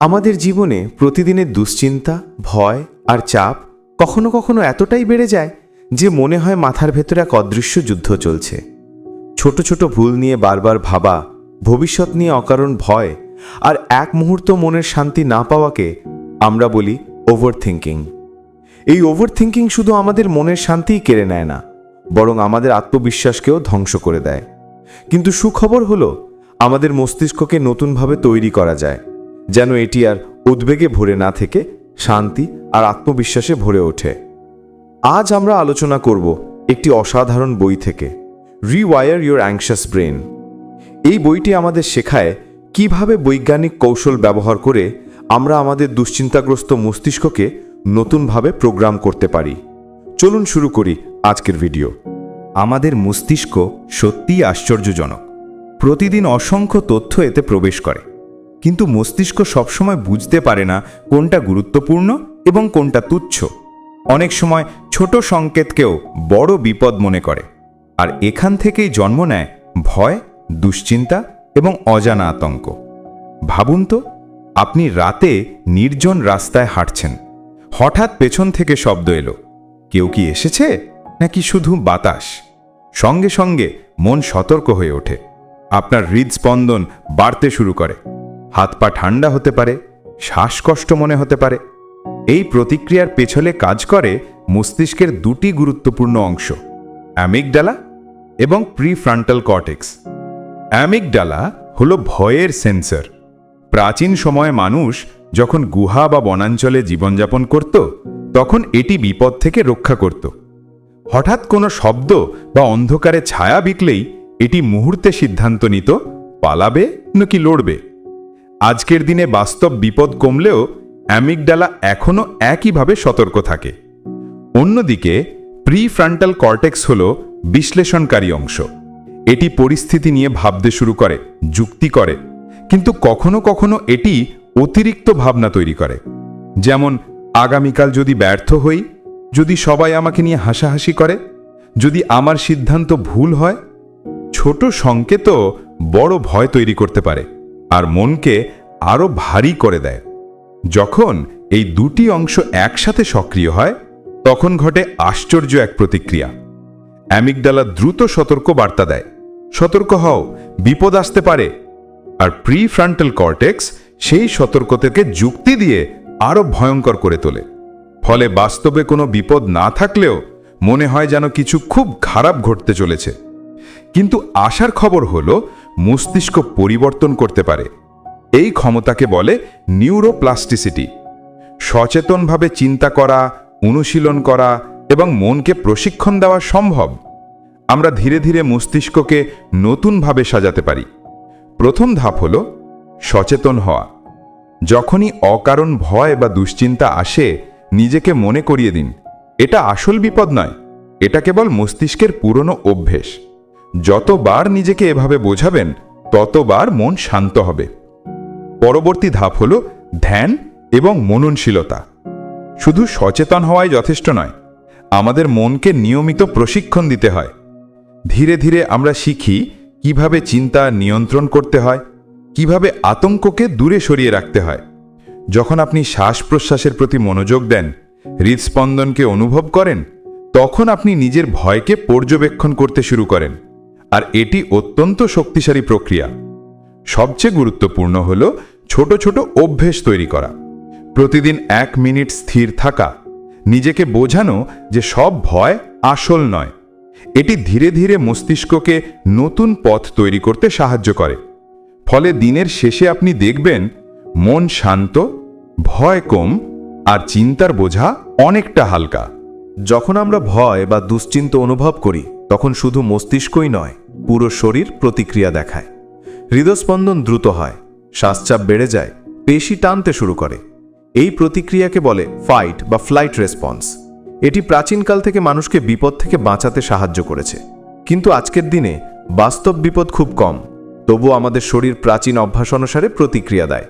আমাদের জীবনে প্রতিদিনের দুশ্চিন্তা, ভয় আর চাপ কখনো কখনো এতটাই বেড়ে যায় যে মনে হয় মাথার ভেতরে এক অদৃশ্য যুদ্ধ চলছে। ছোট ছোট ভুল নিয়ে বারবার ভাবা, ভবিষ্যৎ নিয়ে অকারণ ভয় আর এক মুহূর্ত মনের শান্তি না পাওয়াকে আমরা বলি ওভার থিঙ্কিং এই ওভার থিঙ্কিং শুধু আমাদের মনের শান্তিই কেড়ে নেয় না, বরং আমাদের আত্মবিশ্বাসকেও ধ্বংস করে দেয়। কিন্তু সুখবর হলো, আমাদের মস্তিষ্ককে নতুনভাবে তৈরি করা যায়। যেন এটি আর উদ্বেগে ভরে না থেকে শান্তি আর আত্মবিশ্বাসে ভরে ওঠে। আজ আমরা আলোচনা করব একটি অসাধারণ বই থেকে রিওয়ায়ার ইউর অ্যাংশাস ব্রেন এই বইটি আমাদের শেখায় কীভাবে বৈজ্ঞানিক কৌশল ব্যবহার করে আমরা আমাদের দুশ্চিন্তাগ্রস্ত মস্তিষ্ককে নতুনভাবে প্রোগ্রাম করতে পারি। চলুন শুরু করি আজকের ভিডিও। আমাদের মস্তিষ্ক সত্যিই আশ্চর্যজনক। প্রতিদিন অসংখ্য তথ্য এতে প্রবেশ করে। কিন্তু মস্তিষ্ক সবসময় বুঝতে পারে না কোনটা গুরুত্বপূর্ণ এবং কোনটা তুচ্ছ। অনেক সময় ছোট সংকেতকেও বড় বিপদ মনে করে। আর এখান থেকেই জন্ম নেয় ভয়, দুশ্চিন্তা এবং অজানা আতঙ্ক। ভাবুন তো, আপনি রাতে নির্জন রাস্তায় হাঁটছেন। হঠাৎ পেছন থেকে শব্দ এলো। কেউ কি এসেছে? নাকি শুধু বাতাস? সঙ্গে সঙ্গে মন সতর্ক হয়ে ওঠে। আপনার হৃদস্পন্দন বাড়তে শুরু করে। হাত পা ঠান্ডা হতে পারে, শ্বাসকষ্ট মনে হতে পারে। এই প্রতিক্রিয়ার পেছলে কাজ করে মস্তিষ্কের দুটি গুরুত্বপূর্ণ অংশ অ্যামিকডালা এবং প্রিফ্রন্টাল কর্টেক্স। অ্যামিকডালা হল ভয়ের সেন্সর। প্রাচীন সময়ে মানুষ যখন গুহা বা বনাঞ্চলে জীবনযাপন করত, তখন এটি বিপদ থেকে রক্ষা করত। হঠাৎ কোনো শব্দ বা অন্ধকারে ছায়া বিকলেই এটি মুহূর্তে সিদ্ধান্ত নিত, পালাবে নাকি লড়বে। আজকের দিনে বাস্তব বিপদ কমলেও অ্যামিকডালা এখনও একইভাবে সতর্ক থাকে। অন্যদিকে, প্রিফ্রন্টাল কর্টেক্স হল বিশ্লেষণকারী অংশ। এটি পরিস্থিতি নিয়ে ভাবতে শুরু করে, যুক্তি করে, কিন্তু কখনো কখনো এটি অতিরিক্ত ভাবনা তৈরি করে। যেমন, আগামীকাল যদি ব্যর্থ হই, যদি সবাই আমাকে নিয়ে হাসাহাসি করে, যদি আমার সিদ্ধান্ত ভুল হয়, ছোট সংকেতও বড় ভয় তৈরি করতে পারে। আর মনকে আরও ভারী করে দেয়। যখন এই দুটি অংশ একসাথে সক্রিয় হয়, তখন ঘটে আশ্চর্য এক প্রতিক্রিয়া। অ্যামিকডালা দ্রুত সতর্ক বার্তা দেয়, সতর্ক হও, বিপদ আসতে পারে। আর প্রিফ্রন্টাল কর্টেক্স সেই সতর্কতাকে যুক্তি দিয়ে আরও ভয়ঙ্কর করে তোলে। ফলে বাস্তবে কোনো বিপদ না থাকলেও মনে হয় যেন কিছু খুব খারাপ ঘটতে চলেছে। কিন্তু আশার খবর হল মস্তিষ্ক পরিবর্তন করতে পারে। এই ক্ষমতাকে বলে নিউরোপ্লাস্টিসিটি। সচেতনভাবে চিন্তা করা, অনুশীলন করা এবং মনকে প্রশিক্ষণ দেওয়া সম্ভব। আমরা ধীরে ধীরে মস্তিষ্ককে নতুনভাবে সাজাতে পারি। প্রথম ধাপ হল সচেতন হওয়া। যখনই অকারণ ভয় বা দুশ্চিন্তা আসে, নিজেকে মনে করিয়ে দিন। এটা আসল বিপদ নয়। এটা কেবল মস্তিষ্কের পুরনো অভ্যেস। যতবার নিজেকে এভাবে বোঝাবেন, ততবার মন শান্ত হবে। পরবর্তী ধাপ হল ধ্যান এবং মননশীলতা। শুধু সচেতন হওয়াই যথেষ্ট নয়, আমাদের মনকে নিয়মিত প্রশিক্ষণ দিতে হয়। ধীরে ধীরে আমরা শিখি কীভাবে চিন্তা নিয়ন্ত্রণ করতে হয়, কীভাবে আতঙ্ককে দূরে সরিয়ে রাখতে হয়। যখন আপনি শ্বাস প্রশ্বাসের প্রতি মনোযোগ দেন, হৃদস্পন্দনকে অনুভব করেন, তখন আপনি নিজের ভয়কে পর্যবেক্ষণ করতে শুরু করেন। আর এটি অত্যন্ত শক্তিশালী প্রক্রিয়া। সবচেয়ে গুরুত্বপূর্ণ হল ছোট ছোট অভ্যেস তৈরি করা। প্রতিদিন এক মিনিট স্থির থাকা, নিজেকে বোঝানো যে সব ভয় আসল নয়। এটি ধীরে ধীরে মস্তিষ্ককে নতুন পথ তৈরি করতে সাহায্য করে। ফলে দিনের শেষে আপনি দেখবেন মন শান্ত, ভয় কম আর চিন্তার বোঝা অনেকটা হালকা। যখন আমরা ভয় বা দুশ্চিন্ত অনুভব করি তখন শুধু মস্তিষ্কই নয়, পুরো শরীর প্রতিক্রিয়া দেখায়। হৃদস্পন্দন দ্রুত হয়, শ্বাসচাপ বেড়ে যায়, পেশি টানতে শুরু করে। এই প্রতিক্রিয়াকে বলে ফাইট বা ফ্লাইট রেসপন্স এটি প্রাচীনকাল থেকে মানুষকে বিপদ থেকে বাঁচাতে সাহায্য করেছে। কিন্তু আজকের দিনে বাস্তব বিপদ খুব কম তবু আমাদের শরীর প্রাচীন অভ্যাস অনুসারে প্রতিক্রিয়া দেয়।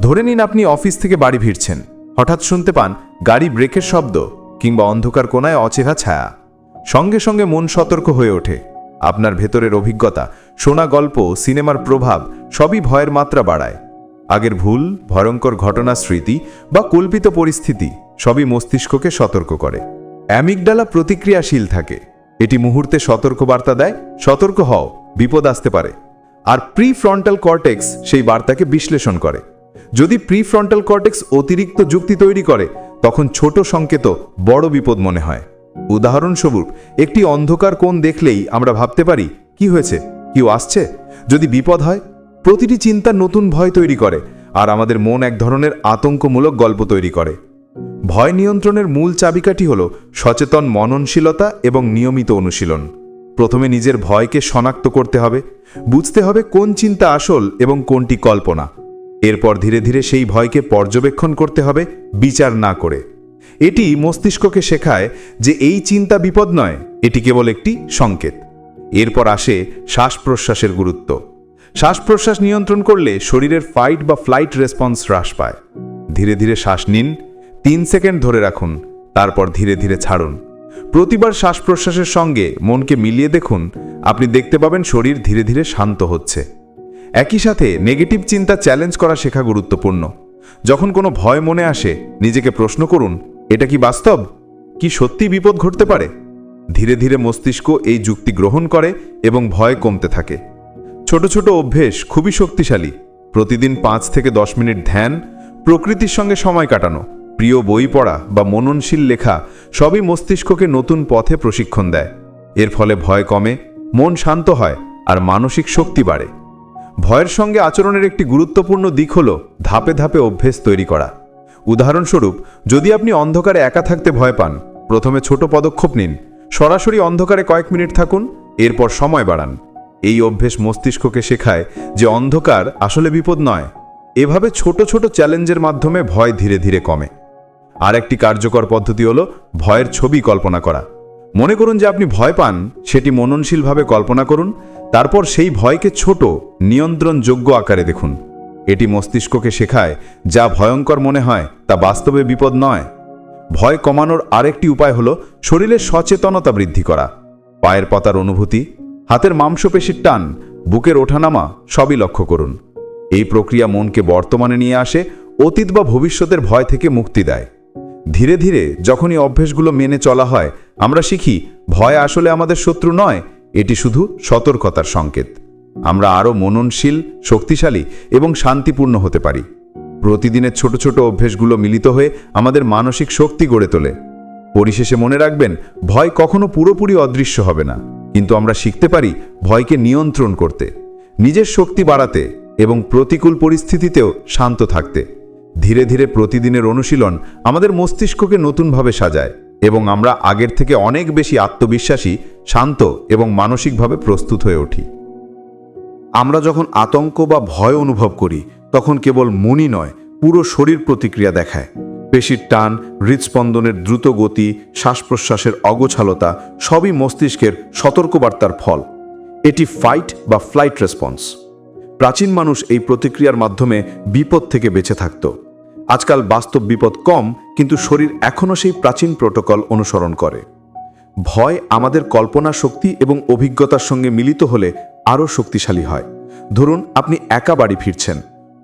ধরে নিন আপনি অফিস থেকে বাড়ি ফিরছেন হঠাৎ শুনতে পান গাড়ি ব্রেকের শব্দ কিংবা অন্ধকার কোনায় অচেনা ছায়া। সঙ্গে সঙ্গে মন সতর্ক হয়ে ওঠে। আপনার ভেতরের অভিজ্ঞতা, শোনা গল্প, সিনেমার প্রভাব, সবই ভয়ের মাত্রা বাড়ায়। আগের ভুল, ভয়ঙ্কর ঘটনা স্মৃতি বা কল্পিত পরিস্থিতি, সবই মস্তিষ্ককে সতর্ক করে। অ্যামিকডালা প্রতিক্রিয়াশীল থাকে। এটি মুহূর্তে সতর্ক বার্তা দেয়, সতর্ক হও, বিপদ আসতে পারে। আর প্রি ফ্রন্টাল কর্টেক্স সেই বার্তাকে বিশ্লেষণ করে। যদি প্রি ফ্রন্টাল কর্টেক্স অতিরিক্ত যুক্তি তৈরি করে, তখন ছোট সংকেত বড় বিপদ মনে হয়। উদাহরণস্বরূপ, একটি অন্ধকার কোণ দেখলেই আমরা ভাবতে পারি, কি হয়েছে? কেউ আসছে? যদি বিপদ হয়? প্রতিটি চিন্তা নতুন ভয় তৈরি করে, আর আমাদের মন এক ধরনের আতঙ্কমূলক গল্প তৈরি করে। ভয় নিয়ন্ত্রণের মূল চাবিকাঠি হল সচেতন মননশীলতা এবং নিয়মিত অনুশীলন। প্রথমে নিজের ভয়কে শনাক্ত করতে হবে, বুঝতে হবে কোন চিন্তা আসল এবং কোনটি কল্পনা। এরপর ধীরে ধীরে সেই ভয়কে পর্যবেক্ষণ করতে হবে, বিচার না করে। এটি মস্তিষ্ককে শেখায় যে এই চিন্তা বিপদ নয়, এটি কেবল একটি সংকেত। এরপর আসে শ্বাস প্রশ্বাসের গুরুত্ব। শ্বাস প্রশ্বাস নিয়ন্ত্রণ করলে শরীরের ফাইট বা ফ্লাইট রেসপন্স হ্রাস পায়। ধীরে ধীরে শ্বাস নিন, তিন সেকেন্ড ধরে রাখুন, তারপর ধীরে ধীরে ছাড়ুন। প্রতিবার শ্বাস প্রশ্বাসের সঙ্গে মনকে মিলিয়ে দেখুন, আপনি দেখতে পাবেন শরীর ধীরে ধীরে শান্ত হচ্ছে। একই সাথে নেগেটিভ চিন্তা চ্যালেঞ্জ করা শেখা গুরুত্বপূর্ণ। যখন কোনো ভয় মনে আসে, নিজেকে প্রশ্ন করুন এটা কি বাস্তব? কি সত্যি বিপদ ঘটতে পারে? ধীরে ধীরে মস্তিষ্ক এই যুক্তি গ্রহণ করে এবং ভয় কমতে থাকে। ছোট ছোট অভ্যেস খুবই শক্তিশালী। প্রতিদিন পাঁচ থেকে দশ মিনিট ধ্যান, প্রকৃতির সঙ্গে সময় কাটানো, প্রিয় বই পড়া বা মননশীল লেখা সবই মস্তিষ্ককে নতুন পথে প্রশিক্ষণ দেয়। এর ফলে ভয় কমে, মন শান্ত হয় আর মানসিক শক্তি বাড়ে। ভয়ের সঙ্গে আচরণের একটি গুরুত্বপূর্ণ দিক হল ধাপে ধাপে অভ্যেস তৈরি করা। উদাহরণস্বরূপ, যদি আপনি অন্ধকারে একা থাকতে ভয় পান, প্রথমে ছোট পদক্ষেপ নিন। সরাসরি অন্ধকারে কয়েক মিনিট থাকুন, এরপর সময় বাড়ান। এই অভ্যেস মস্তিষ্ককে শেখায় যে অন্ধকার আসলে বিপদ নয়। এভাবে ছোট ছোট চ্যালেঞ্জের মাধ্যমে ভয় ধীরে ধীরে কমে। আর একটি কার্যকর পদ্ধতি হল ভয়ের ছবি কল্পনা করা। মনে করুন যে আপনি ভয় পান, সেটি মননশীলভাবে কল্পনা করুন, তারপর সেই ভয়কে ছোট, নিয়ন্ত্রণযোগ্য আকারে দেখুন। এটি মস্তিষ্ককে শেখায় যা ভয়ঙ্কর মনে হয়, তা বাস্তবে বিপদ নয়। ভয় কমানোর আরেকটি উপায় হল শরীরের সচেতনতা বৃদ্ধি করা। পায়ের পাতার অনুভূতি, হাতের মাংসপেশির টান, বুকের ওঠানামা, সবই লক্ষ্য করুন। এই প্রক্রিয়া মনকে বর্তমানে নিয়ে আসে, অতীত বা ভবিষ্যতের ভয় থেকে মুক্তি দেয়। ধীরে ধীরে যখনই অভ্যেসগুলো মেনে চলা হয়, আমরা শিখি, ভয় আসলে আমাদের শত্রু নয়, এটি শুধু সতর্কতার সংকেত। আমরা আরও মননশীল, শক্তিশালী এবং শান্তিপূর্ণ হতে পারি। প্রতিদিনের ছোট ছোট অভ্যেসগুলো মিলিত হয়ে আমাদের মানসিক শক্তি গড়ে তোলে। পরিশেষে মনে রাখবেন, ভয় কখনো পুরোপুরি অদৃশ্য হবে না। কিন্তু আমরা শিখতে পারি ভয়কে নিয়ন্ত্রণ করতে, নিজের শক্তি বাড়াতে এবং প্রতিকূল পরিস্থিতিতেও শান্ত থাকতে। ধীরে ধীরে প্রতিদিনের অনুশীলন আমাদের মস্তিষ্ককে নতুনভাবে সাজায় এবং আমরা আগের থেকে অনেক বেশি আত্মবিশ্বাসী, শান্ত এবং মানসিকভাবে প্রস্তুত হয়ে উঠি। আমরা যখন আতঙ্ক বা ভয় অনুভব করি, তখন কেবল মনই নয়, পুরো শরীর প্রতিক্রিয়া দেখায়। পেশির টান হৃদস্পন্দনের দ্রুত গতি শ্বাস প্রশ্বাসের অগোছালতা, সবই মস্তিষ্কের সতর্কবার্তার ফল। এটি ফাইট বা ফ্লাইট রেসপন্স প্রাচীন মানুষ এই প্রতিক্রিয়ার মাধ্যমে বিপদ থেকে বেঁচে থাকত। আজকাল বাস্তব বিপদ কম, কিন্তু শরীর এখনও সেই প্রাচীন প্রোটোকল অনুসরণ করে। ভয় আমাদের কল্পনা শক্তি এবং অভিজ্ঞতার সঙ্গে মিলিত হলে আরও শক্তিশালী হয়। ধরুন, আপনি একা বাড়ি ফিরছেন।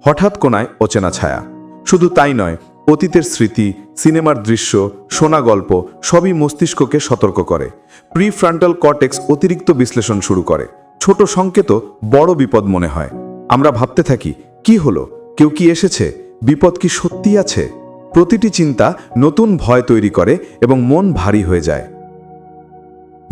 হঠাৎ কোনায় অচেনা ছায়া। শুধু তাই নয়, অতীতের স্মৃতি, সিনেমার দৃশ্য শোনা গল্প, সবই মস্তিষ্ককে সতর্ক করে। প্রি ফ্রন্টাল কর্টেক্স অতিরিক্ত বিশ্লেষণ শুরু করে। ছোট সংকেত বড় বিপদ মনে হয়। আমরা ভাবতে থাকি, কি হলো? কেউ কি এসেছে? বিপদ কি সত্যি আছে? প্রতিটি চিন্তা নতুন ভয় তৈরি করে এবং মন ভারী হয়ে যায়।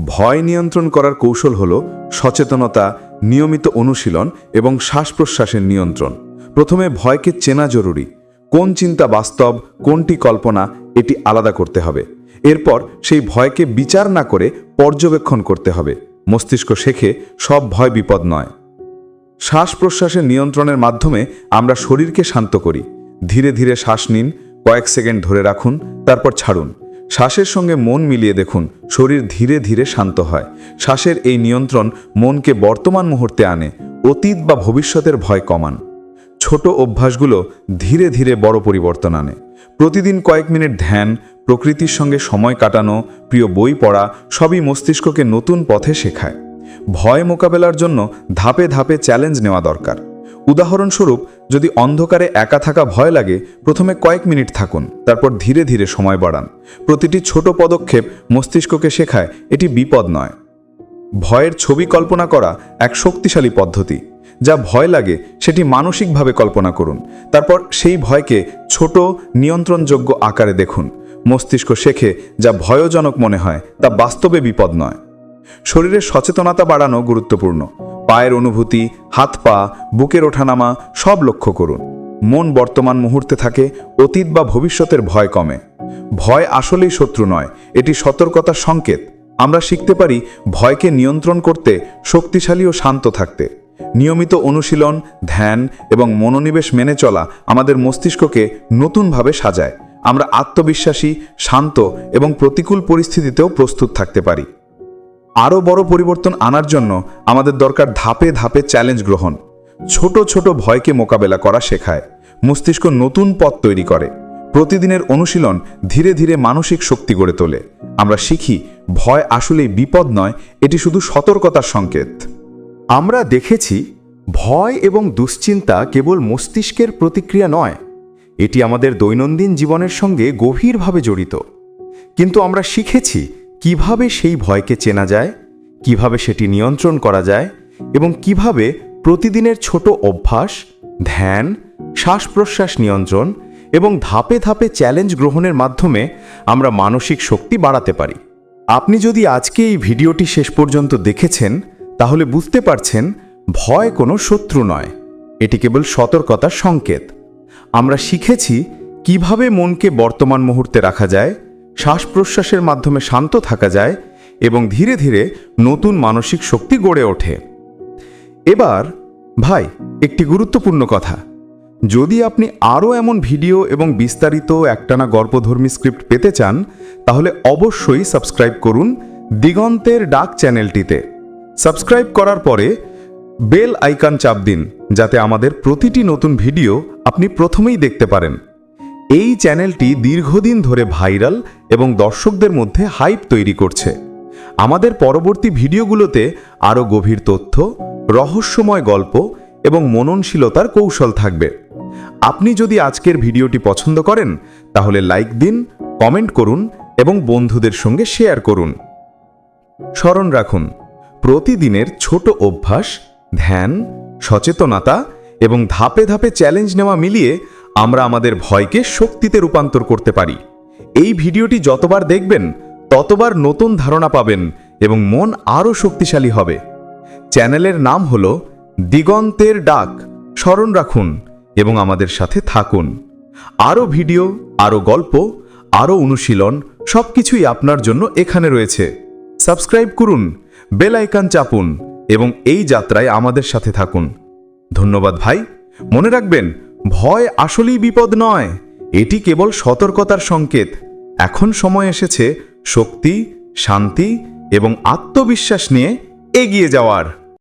ভয় নিয়ন্ত্রণ করার কৌশল হল সচেতনতা, নিয়মিত অনুশীলন এবং শ্বাস প্রশ্বাসের নিয়ন্ত্রণ। প্রথমে ভয়কে চেনা জরুরি। কোন চিন্তা বাস্তব, কোনটি কল্পনা, এটি আলাদা করতে হবে। এরপর সেই ভয়কে বিচার না করে পর্যবেক্ষণ করতে হবে। মস্তিষ্ক শেখে সব ভয় বিপদ নয়। শ্বাস প্রশ্বাসের নিয়ন্ত্রণের মাধ্যমে আমরা শরীরকে শান্ত করি। ধীরে ধীরে শ্বাস নিন, কয়েক সেকেন্ড ধরে রাখুন, তারপর ছাড়ুন। শ্বাসের সঙ্গে মন মিলিয়ে দেখুন, শরীর ধীরে ধীরে শান্ত হয়। শ্বাসের এই নিয়ন্ত্রণ মনকে বর্তমান মুহূর্তে আনে, অতীত বা ভবিষ্যতের ভয় কমান। ছোট অভ্যাসগুলো ধীরে ধীরে বড় পরিবর্তন আনে। প্রতিদিন কয়েক মিনিট ধ্যান, প্রকৃতির সঙ্গে সময় কাটানো, প্রিয় বই পড়া, সবই মস্তিষ্ককে নতুন পথে শেখায়। ভয় মোকাবেলার জন্য ধাপে ধাপে চ্যালেঞ্জ নেওয়া দরকার। উদাহরণস্বরূপ, যদি অন্ধকারে একা থাকা ভয় লাগে, প্রথমে কয়েক মিনিট থাকুন, তারপর ধীরে ধীরে সময় বাড়ান। প্রতিটি ছোট পদক্ষেপ মস্তিষ্ককে শেখায় এটি বিপদ নয়। ভয়ের ছবি কল্পনা করা এক শক্তিশালী পদ্ধতি। যা ভয় লাগে, সেটি মানসিকভাবে কল্পনা করুন। তারপর সেই ভয়কে ছোট, নিয়ন্ত্রণযোগ্য আকারে দেখুন। মস্তিষ্ক শেখে যা ভয়জনক মনে হয়, তা বাস্তবে বিপদ নয়। শরীরের সচেতনতা বাড়ানো গুরুত্বপূর্ণ। পায়ের অনুভূতি, হাত পা, বুকের ওঠানামা সব লক্ষ্য করুন। মন বর্তমান মুহূর্তে থাকে, অতীত বা ভবিষ্যতের ভয় কমে। ভয় আসলেই শত্রু নয়, এটি সতর্কতার সংকেত। আমরা শিখতে পারি ভয়কে নিয়ন্ত্রণ করতে, শক্তিশালী ও শান্ত থাকতে। নিয়মিত অনুশীলন, ধ্যান এবং মনোনিবেশ মেনে চলা আমাদের মস্তিষ্ককে নতুনভাবে সাজায়। আমরা আত্মবিশ্বাসী, শান্ত এবং প্রতিকূল পরিস্থিতিতেও প্রস্তুত থাকতে পারি। আরও বড় পরিবর্তন আনার জন্য আমাদের দরকার ধাপে ধাপে চ্যালেঞ্জ গ্রহণ। ছোট ছোট ভয়কে মোকাবেলা করা শেখায়। মস্তিষ্ক নতুন পথ তৈরি করে। প্রতিদিনের অনুশীলন ধীরে ধীরে মানসিক শক্তি গড়ে তোলে। আমরা শিখি, ভয় আসলেই বিপদ নয়, এটি শুধু সতর্কতার সংকেত। আমরা দেখেছি, ভয় এবং দুশ্চিন্তা কেবল মস্তিষ্কের প্রতিক্রিয়া নয়, এটি আমাদের দৈনন্দিন জীবনের সঙ্গে গভীরভাবে জড়িত। কিন্তু আমরা শিখেছি কীভাবে সেই ভয়কে চেনা যায়, কীভাবে সেটি নিয়ন্ত্রণ করা যায় এবং কীভাবে প্রতিদিনের ছোট অভ্যাস, ধ্যান শ্বাস প্রশ্বাস নিয়ন্ত্রণ এবং ধাপে ধাপে চ্যালেঞ্জ গ্রহণের মাধ্যমে আমরা মানসিক শক্তি বাড়াতে পারি। আপনি যদি আজকে এই ভিডিওটি শেষ পর্যন্ত দেখেছেন, তাহলে বুঝতে পারছেন ভয় কোনো শত্রু নয়। এটি কেবল সতর্কতার সংকেত। আমরা শিখেছি কীভাবে মনকে বর্তমান মুহূর্তে রাখা যায় শ্বাস প্রশ্বাসের মাধ্যমে শান্ত থাকা যায় এবং ধীরে ধীরে নতুন মানসিক শক্তি গড়ে ওঠে। এবার, ভাই, একটি গুরুত্বপূর্ণ কথা। যদি আপনি আরও এমন ভিডিও এবং বিস্তারিত একটানা গল্পধর্মী স্ক্রিপ্ট পেতে চান, তাহলে অবশ্যই সাবস্ক্রাইব করুন দিগন্তের ডাক চ্যানেলটিতে। সাবস্ক্রাইব করার পরে বেল আইকন চাপ দিন, যাতে আমাদের প্রতিটি নতুন ভিডিও আপনি প্রথমেই দেখতে পারেন। এই চ্যানেলটি দীর্ঘদিন ধরে ভাইরাল এবং দর্শকদের মধ্যে হাইপ তৈরি করছে। আমাদের পরবর্তী ভিডিওগুলোতে আরও গভীর তথ্য, রহস্যময় গল্প এবং মননশীলতার কৌশল থাকবে। আপনি যদি আজকের ভিডিওটি পছন্দ করেন, তাহলে লাইক দিন, কমেন্ট করুন এবং বন্ধুদের সঙ্গে শেয়ার করুন। স্মরণ রাখুন, প্রতিদিনের ছোট অভ্যাস, ধ্যান, সচেতনতা এবং ধাপে ধাপে চ্যালেঞ্জ নেওয়া মিলিয়ে আমরা আমাদের ভয়কে শক্তিতে রূপান্তর করতে পারি। এই ভিডিওটি যতবার দেখবেন, ততবার নতুন ধারণা পাবেন এবং মন আরও শক্তিশালী হবে। চ্যানেলের নাম হল দিগন্তের ডাক। স্মরণ রাখুন এবং আমাদের সাথে থাকুন। আরও ভিডিও, আরও গল্প, আরও অনুশীলন সবকিছুই আপনার জন্য এখানে রয়েছে। সাবস্ক্রাইব করুন, বেল চাপুন এবং এই যাত্রায় আমাদের সাথে থাকুন। ধন্যবাদ ভাই। মনে রাখবেন ভয় আসলেই বিপদ নয়, এটি কেবল সতর্কতার সংকেত। এখন সময় এসেছে শক্তি, শান্তি এবং আত্মবিশ্বাস নিয়ে এগিয়ে যাওয়ার।